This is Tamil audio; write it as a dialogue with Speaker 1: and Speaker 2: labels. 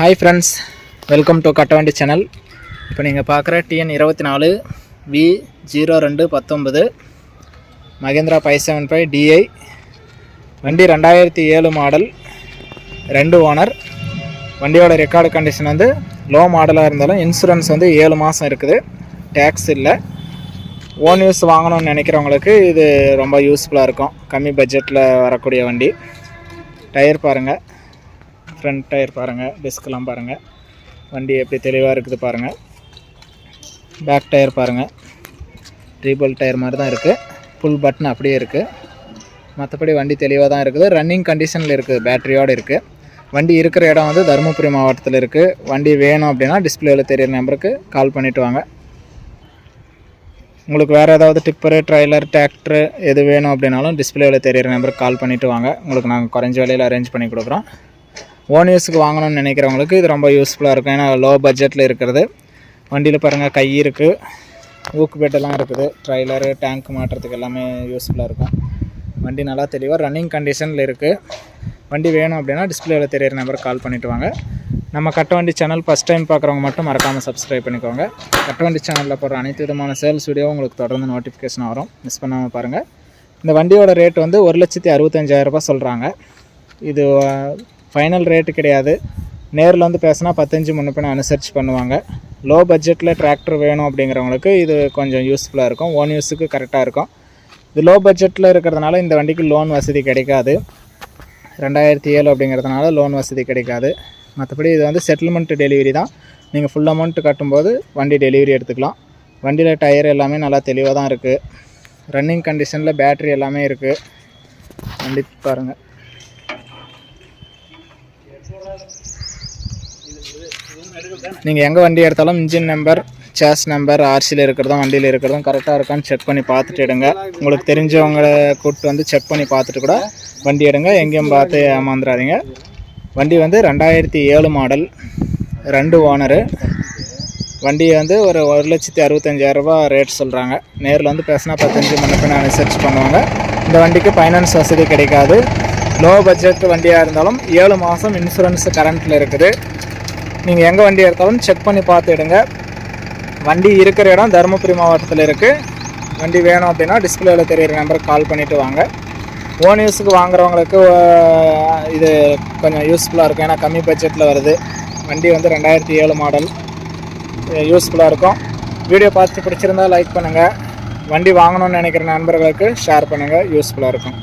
Speaker 1: Hi friends welcome to Kattavandi channel இப்போ நீங்கள் பார்க்குற டிஎன் இருபத்தி நாலு வி ஜீரோ ரெண்டு பத்தொம்பது Mahindra five seven five DI வண்டி ரெண்டாயிரத்தி ஏழு மாடல் ரெண்டு ஓனர் வண்டியோட ரெக்கார்டு கண்டிஷன் வந்து லோ மாடலாக இருந்தாலும் இன்சூரன்ஸ் வந்து ஏழு மாதம் இருக்குது. டேக்ஸ் இல்லை. ஓன் யூஸ் வாங்கணும்னு நினைக்கிறவங்களுக்கு இது ரொம்ப யூஸ்ஃபுல்லாக இருக்கும். கம்மி பட்ஜெட்டில் வரக்கூடிய வண்டி. டயர் பாருங்கள் ஃப்ரண்ட் டயர் பாருங்கள் டிஸ்க்லாம் பாருங்கள் வண்டி எப்படி தெளிவாக இருக்குது பாருங்கள் பேக் டயர் பாருங்கள் ட்ரிபிள் டயர் மாதிரி தான் இருக்குது ஃபுல் பட்டன் அப்படியே இருக்குது மற்றபடி வண்டி தெளிவாக தான் இருக்குது. ரன்னிங் கண்டிஷனில் இருக்குது பேட்டரியோடு இருக்குது வண்டி இருக்கிற இடம் வந்து தருமபுரி மாவட்டத்தில் இருக்குது வண்டி வேணும் அப்படின்னா டிஸ்பிளேவில் தெரியிற நம்பருக்கு கால் பண்ணிவிட்டு வாங்க. உங்களுக்கு வேறு ஏதாவது டிப்பரு ட்ரைலர் டிராக்டர் எது வேணும் அப்படின்னாலும் டிஸ்பிளேவில் தெரியிற நம்பருக்கு கால் பண்ணிவிட்டு வாங்க. உங்களுக்கு நாங்கள் குறைஞ்ச விலையில் அரேஞ்ச் பண்ணி கொடுக்குறோம். ஓன் யூஸுக்கு வாங்கணும்னு நினைக்கிறவங்களுக்கு இது ரொம்ப யூஸ்ஃபுல்லாக இருக்கும். ஏன்னா லோ பட்ஜெட்டில் இருக்கிறது. வண்டியில் பாருங்கள் கை இருக்குது ஊக்கு பெட்டெல்லாம் இருக்குது. ட்ரைலரு டேங்க் மாட்டுறதுக்கு எல்லாமே யூஸ்ஃபுல்லாக இருக்கும். வண்டி நல்லா தெளிவாக ரன்னிங் கண்டிஷனில் இருக்குது வண்டி வேணும் அப்படின்னா டிஸ்பிளேவில் தெரியிற நம்பருக்கு கால் பண்ணிவிட்டு வாங்க. நம்ம கட்டவண்டி சேனல் ஃபஸ்ட் டைம் பார்க்குறவங்க மட்டும் மறக்காமல் சப்ஸ்கிரைப் பண்ணிக்கோங்க. கட்டவண்டி சேனலில் போடுற அனைத்து விதமான சேல்ஸ் வீடியோ உங்களுக்கு தொடர்ந்து நோட்டிஃபிகேஷன் வரும். மிஸ் பண்ணாமல் பாருங்கள் இந்த வண்டியோட ரேட் வந்து ஒரு லட்சத்தி அறுபத்தஞ்சாயிரரூபா சொல்கிறாங்க இது ஃபைனல் ரேட்டு கிடையாது. நேரில் வந்து பேசினா பத்தஞ்சு முன்ன பின்ன அனுசரித்து பண்ணுவாங்க. லோ பட்ஜெட்டில் டிராக்டர் வேணும் அப்படிங்கிறவங்களுக்கு இது கொஞ்சம் யூஸ்ஃபுல்லாக இருக்கும். ஓன் யூஸுக்கு கரெக்டாக இருக்கும். இது லோ பட்ஜெட்டில் இருக்கிறதுனால இந்த வண்டிக்கு லோன் வசதி கிடைக்காது. ரெண்டாயிரத்தி ஏழு அப்படிங்கிறதுனால லோன் வசதி கிடைக்காது. மற்றபடி இது வந்து செட்டில்மெண்ட் டெலிவரி தான். நீங்கள் ஃபுல் அமௌண்ட் கட்டும்போது வண்டி டெலிவரி எடுத்துக்கலாம். வண்டியில் டயர் எல்லாமே நல்லா தெளிவாக தான் இருக்குது ரன்னிங் கண்டிஷனில் பேட்ரி எல்லாமே இருக்குது வண்டி பாருங்கள் நீங்கள் எங்கே வண்டி எடுத்தாலும் இன்ஜின் நம்பர் சேஸ் நம்பர் ஆர்சியில் இருக்கிறதும் வண்டியில் இருக்கிறதும் கரெக்டாக இருக்கான்னு செக் பண்ணி பார்த்துட்டு எடுங்க. உங்களுக்கு தெரிஞ்சவங்களை கூப்பிட்டு வந்து செக் பண்ணி பார்த்துட்டு கூட வண்டி எடுங்க. எங்கேயும் பார்த்து ஏமாந்துடாதீங்க வண்டி வந்து ரெண்டாயிரத்தி ஏழு மாடல் ரெண்டு ஓனரு வண்டியை வந்து ஒரு ஒரு லட்சத்தி அறுபத்தஞ்சாயிரரூபா ரேட் சொல்கிறாங்க நேரில் வந்து பேசினா பத்தஞ்சு முன்ன அனுசரிச்சு பண்ணுவாங்க. இந்த வண்டிக்கு ஃபைனான்ஸ் வசதி கிடைக்காது. லோ பட்ஜெட் வண்டியாக இருந்தாலும் ஏழு மாதம் இன்சூரன்ஸ் கரண்ட்டில் இருக்குது. நீங்கள் எங்கே வண்டி எடுத்தாலும் செக் பண்ணி பார்த்துடுங்க வண்டி இருக்கிற இடம் தருமபுரி மாவட்டத்தில் இருக்குது வண்டி வேணும் அப்படின்னா டிஸ்பிளேவில் தெரியிற நம்பருக்கு கால் பண்ணிவிட்டு வாங்க. ஓன் யூஸுக்கு வாங்குறவங்களுக்கு இது கொஞ்சம் யூஸ்ஃபுல்லாக இருக்கும். ஏன்னா கம்மி பட்ஜெட்டில் வருது. வண்டி வந்து ரெண்டாயிரத்தி ஏழு மாடல் யூஸ்ஃபுல்லாக இருக்கும். வீடியோ பார்த்து பிடிச்சிருந்தா லைக் பண்ணுங்கள் வண்டி வாங்கணும்னு நினைக்கிற நண்பர்களுக்கு ஷேர் பண்ணுங்கள் யூஸ்ஃபுல்லாக இருக்கும்.